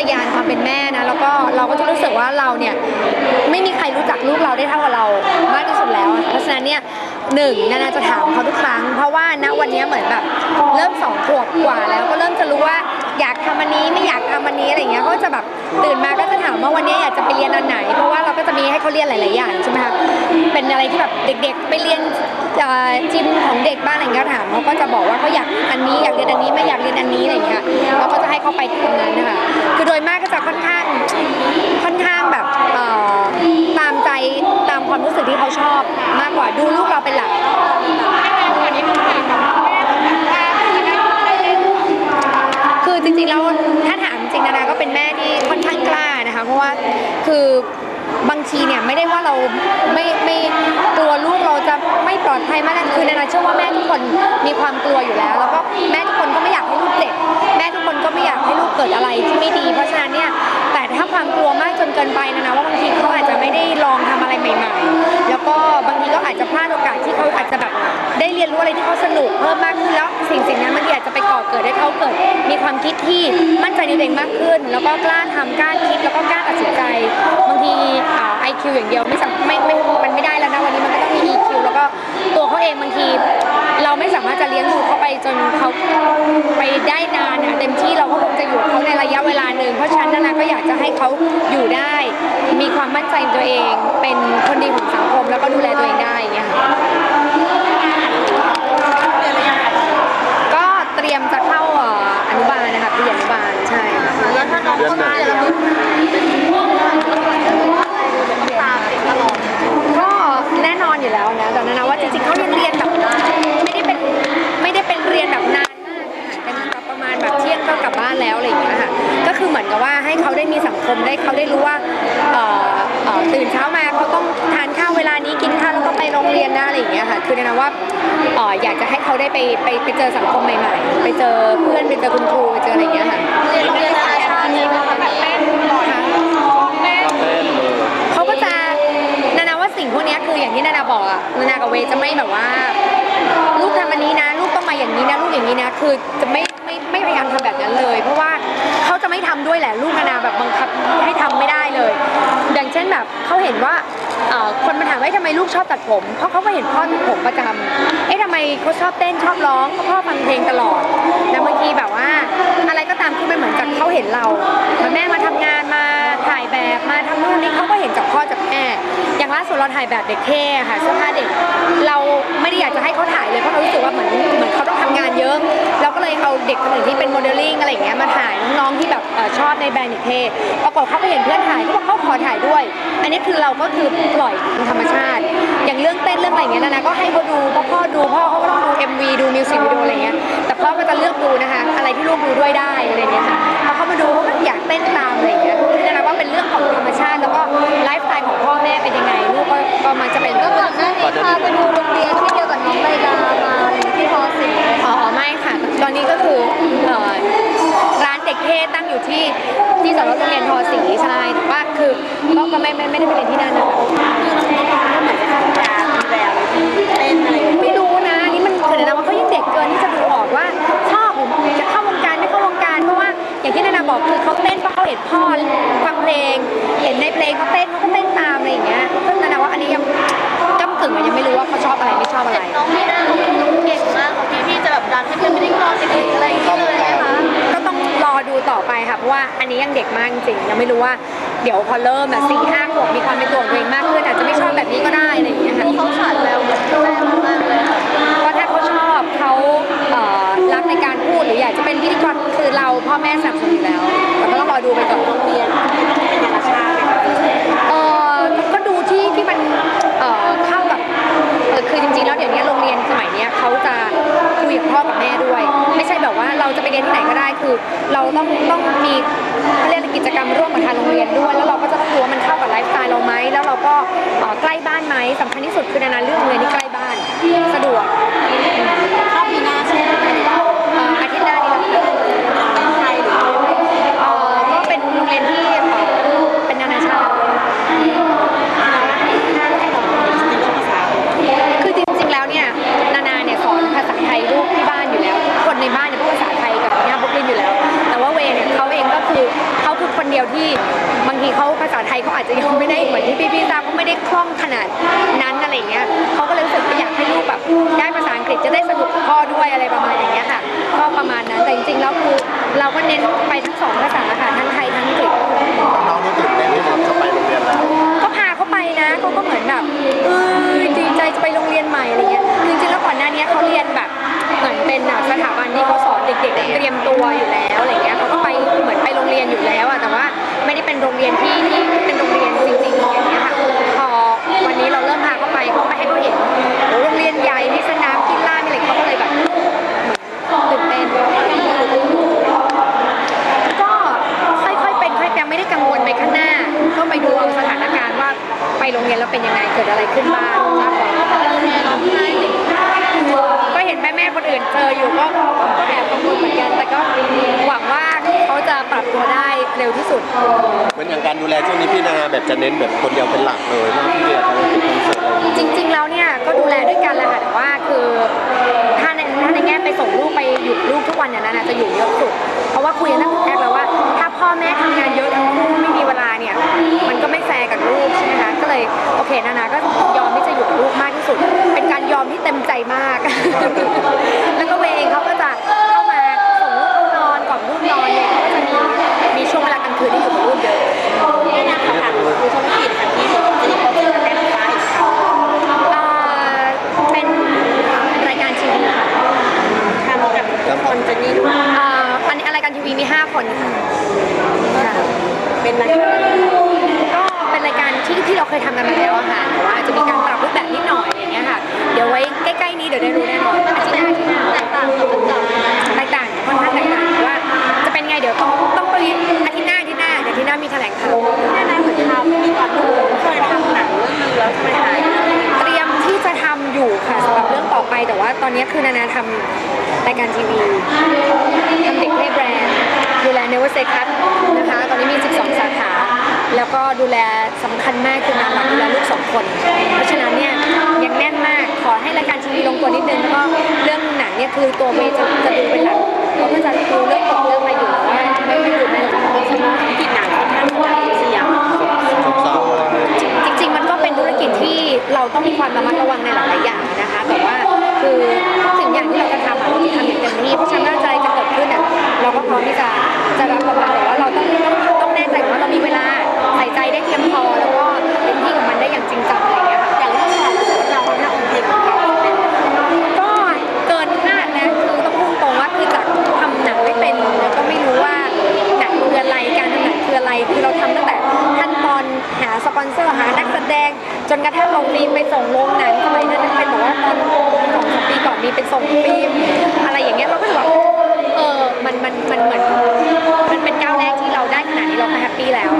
ตยานความเป็นแม่นะ แล้วก็เราก็จะรู้สึกว่าเราเนี่ยไม่มีใครรู้จักลูกเราได้เท่ากับเรามากที่สุดแล้ว เพราะฉะนั้นเนี่ยหนึ่งนานาจะถามเขาทุกครั้ง เพราะว่าณวันนี้เหมือนแบบเริ่มสองขวบกว่าแล้วก็เริ่มจะรู้ว่าอยากทำอันนี้ไม่อยากทำอันนี้อะไรเงี้ยเขาก็จะแบบตื่นมาก็จะถามว่าวันนี้อยากจะไปเรียนอันไหน เพราะว่าเราก็จะมีให้เขาเรียนหลาย ๆ อย่างใช่ไหมคะเป็นอะไรที่แบบเด็ก ๆ ไปเรียนจิมของเด็กบ้านอะไรเงี้ยถามเขาก็จะบอกว่าเขาอยากอันนี้อยากเรียนอันนี้ไม่อยากเรียนอันนี้อะไรเงี้ยเราก็จะให้เขาไปตรงนั้นนะคะ คือโดยมากก็จะค่อนข้างค่อนข้างแบบเอ่อตามใจตามความรู้สึกที่เขาชอบมากกว่าดูลูกเราเป็นหลัก คือจริงๆแล้วถ้าถามจริงนานาก็เป็นแม่ที่ค่อนข้างกล้านะคะเพราะว่า คือบางทีเนี่ยไม่ได้ว่าเราไม่ไม่กลัวลูกเราจะไม่ปลอดภัยมากนะคือนานาเชื่อว่าแม่ทุกคนมีความกลัวอยู่แล้ว แล้วก็แม่ทุกคนก็ไม่อยากให้ลูกเจ็บแม่ทุกคนก็ไม่อยากให้ลูกเกิดอะไรที่ไม่ดี เพราะฉะนั้นเนี่ยแต่ถ้าความกลัวมากจนเกินไปนะ อาจจะพลาดโอกาสที่เขาอาจจะแบบได้เรียนรู้อะไรที่เขาสนุกเพิ่มมากขึ้นแล้วสิ่งสิ่งนั้นบางทีอาจจะไปก่อเกิดให้เขาเกิด มีความคิดที่มั่นใจในตัวเองมากขึ้น แล้วก็กล้าทำกล้าคิดแล้วก็กล้าตัดสินใจบางทีไอคิวอย่างเดียวไม่สามไม่ไม่มันไม่ได้แล้วนะวันนี้มันก็ต้องมี EQ แล้วก็ตัวเขาเองบางที เราไม่สามารถจะเลี้ยงดูเขาไปจนเขาไปได้นานอะเต็มที่เราก็คงจะอยู่เขาในระยะเวลาหนึ่งเพราะฉะนั้นนาก็อยากจะให้เขาอยู่ได้ มีความมั่นใจในตัวเอง เป็นคนดีของสังคมแล้วก็ดูอย่างเงี้ยค่ะก็เตรียมจะเข้าเอ่ออนุบาลนะคะเรียนอนุบาลใช่ แล้วถ้าน้องเข้ามาแล้ว ก็แน่นอนอยู่แล้วนะแต่ นานาว่าจริงๆเขายังเรียนแบบไม่ได้เป็นไม่ได้เป็นเรียนแบบนานมากค่ะเป็นแบบประมาณแบบเที่ยงก็กลับบ้านแล้วอะไรอย่างเงี้ยค่ะก็คือเหมือนกับว่าให้เขาได้มีสังคมได้เขาได้รู้ว่าเอ่อเอ่อตื่นเช้ามาเขาต้องทานข้าวเวลานี้กินข้าวแล้วก็ไปโรงเรียนนะอะไรอย่างเงี้ยค่ะคือในานว่าเอ่ออยากจะให้เขาได้ไปไปไปเจอสังคมใหม่ ๆ ไปเจอเพื่อนไปเจอคุณครูไปเจออะไรอย่างเงี้ยค่ะ เรียนโรงเรียนนานาชาตินี่นะคะแบบเต้นก่อน เขาก็จะนานาว่าสิ่งพวกเนี้ยคื ออย่างที่นานาบอกอะนานากับเวจะไม่แบบว่า ลูกทำอันนี้นะ ลูกต้องมาอย่างนี้นะ ลูกอย่างนี้นะ คือจะไม่ไม่ไม่พยายามทำแบบนั้นเลย เพราะว่าเขาจะไม่ทำด้วยแหละ ลูกนานาแบบบังคับให้ทำไม่ได้เลย อย่างเช่นแบบเขาเห็นว่าเอ่อคนมาถามว่าทำไมลูกชอบตัดผม เพราะเขาก็เห็นพ่อตัดผมประจำเอ๊ะทำไมเขาชอบเต้นชอบร้องเพราะพ่อฟังเพลงตลอด แต่บางทีแบบว่า อะไรก็ตามคือมันเหมือนกับเขาเห็นเราางล่าสุดเราถ่ายแบบเด็กเท่ค่ะเสื้อผ้าเด็ก เราไม่ได้อยากจะให้เขาถ่ายเลยเพราะเรารู้สึกว่าเหมือนเหมือนเขาต้องทำงานเยอะ เราก็เลยเอาเด็กคนอื่นที่เป็นโมเดลลิ่งอะไรอย่างเงี้ยมาถ่ายน้องๆที่แบบเอ่อชอบในแบรนด์เด็กเท่ปรากฏเขาไปเห็นเพื่อนถ่ายเขาบอกเขาขอถ่ายด้วย อันนี้คือเราก็คือปล่อยเป็นธรรมชาติ อย่างเรื่องเต้นเรื่องอะไรอย่างเงี้ยนะนะก็ให้เขาดูเพราะพ่อดูพ่อเขาก็ต้องดู MV ดูมิวสิกวิดีโออะไรเงี้ยแต่พ่อก็จะเลือกดูนะคะอะไรที่ลูกดูด้วยได้อะไรเงี้ยค่ะพอเขามาดูเขาก็อยากเต้นตามอะไรอย่างเงี้ยคือนะนะว่าเป็นเรื่องของธรรมชาติแล้วก็ไลฟ์ พ่อแม่เป็นยังไงลูกก็ก็มันจะเป็นแล้วก่อนหน้านี้พาไปดูโรงเรียนที่เดียวกับน้องไลลามาที่พอสิอ๋อไม่ค่ะ ตอนนี้ก็คือเอ่อร้านเด็กเท่ตั้งอยู่ที่ที่สำหรับโรงเรียนทอสีใช่แต่ว่าคือก็ก็ไม่ไม่ไม่ได้ไปเรียนที่นั่นนะคะเต้นอะไรไม่รู้นะอันนี่มันคือนะว่าเขายังเด็กเกินที่จะดูออกว่าชอบหรือจะเข้าวงการไม่เข้าวงการเพราะว่าอย่างที่นานาบอกคือเขาเต้นเพราะเขาเห็นพ่อฟังเพลง เห็นในเพลงเขาเต้นเขาก็เต้นตาม อะไรอย่างเงี้ยซึ่งนานาว่าอันนี้ยังก้ากึ่งอะยังไม่รู้ว่าเขาชอบอะไรไม่ชอบอะไร น้องไม่น่าเขาเก่งมากของพี่พี่จะแบบดันให้เพื่อนไม่ได้กรองเด็กๆอะไรอย่างเงี้ยเลยนะคะ ก็ต้องรอดูต่อไปค่ะเพราะว่าอันนี้ยังเด็กมากจริงๆยังไม่รู้ว่าเดี๋ยวพอเริ่มอะสี่ห้าขวบมีความเป็นตัวของตัวเองมากขึ้นอาจจะไม่ชอบแบบนี้ก็ได้อะไรอย่างเงี้ยค่ะ ยนที่ไหนก็ได้คือ เราต้องต้องมีเขาเรียกกิจกรรมร่วมกับทางโรงเรียนด้วย แล้วเราก็จะต้องรู้ว่ามันเข้ากับไลฟ์สไตล์เราไหมแล้วเราก็ใกล้บ้านไหมสำคัญที่สุดคือนานาเรื่องโรงเรียนที่ใกล้บ้านสะดวก เข้าปีหน้าใช่ไหม เอ่ออาทิตย์หน้านี้แล้วค่ะ เป็นไทยหรือ เอ่อก็เป็นโรงเรียนที่เอ่อเป็นนานาชาติ คือจริงๆ แล้วเนี่ยนานาเนี่ยสอนภาษาไทยลูกที่บ้านอยู่แล้ว คนในบ้านเนี่ยพูดภาษาไทยกับย่าบุกลินอยู่แล้ว แต่ว่าเวย์เนี่ยเขาเองก็คือเขาคือค ที่บางที เขาภาษาไทยเขาอาจจะยังไม่ได้เหมือนที่พี่พี่ๆทราบเขาไม่ได้คล่องขนาดนั้นอะไรอย่างเงี้ยเขาก็เลยรู้สึกว่าอยากให้ลูกแบบได้ภาษาอังกฤษจะได้สนุกกับพ่อด้วยอะไรประมาณอย่างเงี้ยค่ะ ก็ประมาณนั้นแต่จริงๆแล้วคือเราก็เน้นไปทั้งสองภาษาค่ะทั้งไทยทั้งอังกฤษน้องนี่ตื่นเต้นที่จะไปโรงเรียนแล้วก็พาเขาไปนะเขาก็เหมือนแบบเออดีใจจะไปโรงเรียนใหม่อะไรเงี้ยจริงๆแล้วก่อนหน้านี้เขาเรียนแบบเหมือนเป็นแบบสถาบันที่เขาสอนเด็กๆเตรียมตัวอยู่แล้วอะไรเงี้ยเขาก็ไปเหมือนไป รงเรียนแล้วเป็นยังไงเกิดอะไรขึ้นบ้างมากกว่าก็เห็นแม่ๆคนอื่นเจออยู่ก็ก็แอบกังวลเหมือนกันแต่ก็หวังว่าเขาจะปรับตัวได้เร็วที่สุด เหมือนอย่างการดูแลช่วงนี้พี่นานาแบบจะเน้นแบบคนเดียวเป็นหลักเลยไม่พี่เรียนทำเป็นคอนเสิร์ตอะไรอย่างเงี้ยจริง ๆ แล้วเนี่ยก็ดูแลด้วยกันแหละค่ะแต่ว่าคือถ้าในถ้าในแง่ไปส่งลูกไปหยุดลูกทุกวันเนี่ยนะนาจะอยู่เยอะสุดเพราะว่าคุยกันตั้ง แต่แรกแล้วว่า ถ้าพ่อแม่ทำงานเยอะทั้งคู่ไม่มีเวลาเนี่ย มันก็ไม่แฟร์กับลูกใช่ไหมคะ ก็เลยโอเคนานาก็ยอมที่จะอยู่กับลูกมากที่สุด เป็นการยอมที่เต็มใจมาก เดี๋ยวได้รู้แน่นอนอาทิตย์หน้าอาทิตย์หน้าแตกต่างกับประจำนะแตกต่างค่อนข้างแตกต่างแต่ว่า จะเป็นไงเดี๋ยวต้องต้องไปอาทิตย์หน้าอาทิตย์หน้าเดี๋ยวอาทิตย์หน้ามีแถลงข่าวแม่นายเหมือนทำมีก่อนเคยทำหนังเรื่องนึงแล้วทำไมหายเตรียมที่จะทำอยู่ค่ะสำหรับเรื่องต่อไปแต่ว่าตอนนี้คือนานาทำรายการทีวีทำเด็กเทพแบรนด์ดูแลเนวเซคัสนะคะ ตอนนี้มี 12 สาขา แล้วก็ดูแลสำคัญมากคืองานหลักดูแลลูกสองคน เพราะฉะนั้นเนี่ยยังแน่นมาก ขอให้รายการทีวีลงตัวนิดนึงแล้วก็เรื่องหนังเนี่ยคือตัวเมย์จะจะดูเป็นหลักเขาก็จะดูเรื่องบทเรื่องอะไรอยู่แต่ว่าไม่ไม่ดูแม่นกินหนังค่อนข้างหนักเสียงซบเศร้าอะไรอย่างเงี้ยจริง ๆ มันก็เป็นธุรกิจที่เราต้องมีความระมัดระวังในหลายๆอย่างนะคะแต่ว่าคือสิ่งอย่างที่เราจะทำอะเราจะทำอย่างเต็มที่เพราะฉะนั้นอะจะเกิดขึ้นอะเราก็พร้อมที่จะจะรับระวังแต่ว่าเราต้องต้อง อนเซอร์หานักแสดง จนกระทั่งเอาฟิล์มไปส่งโรงหนังสมัยนั้นเป็นแบบว่าตอนสองสามปีก่อนมีเป็นส่งฟิล์มอะไรอย่างเงี้ยเราก็รู้สึกว่าเออมันมันมันเหมือนมันเป็นก้าวแรกที่เราได้ขนาดนี้เราแฮปปี้แล้ว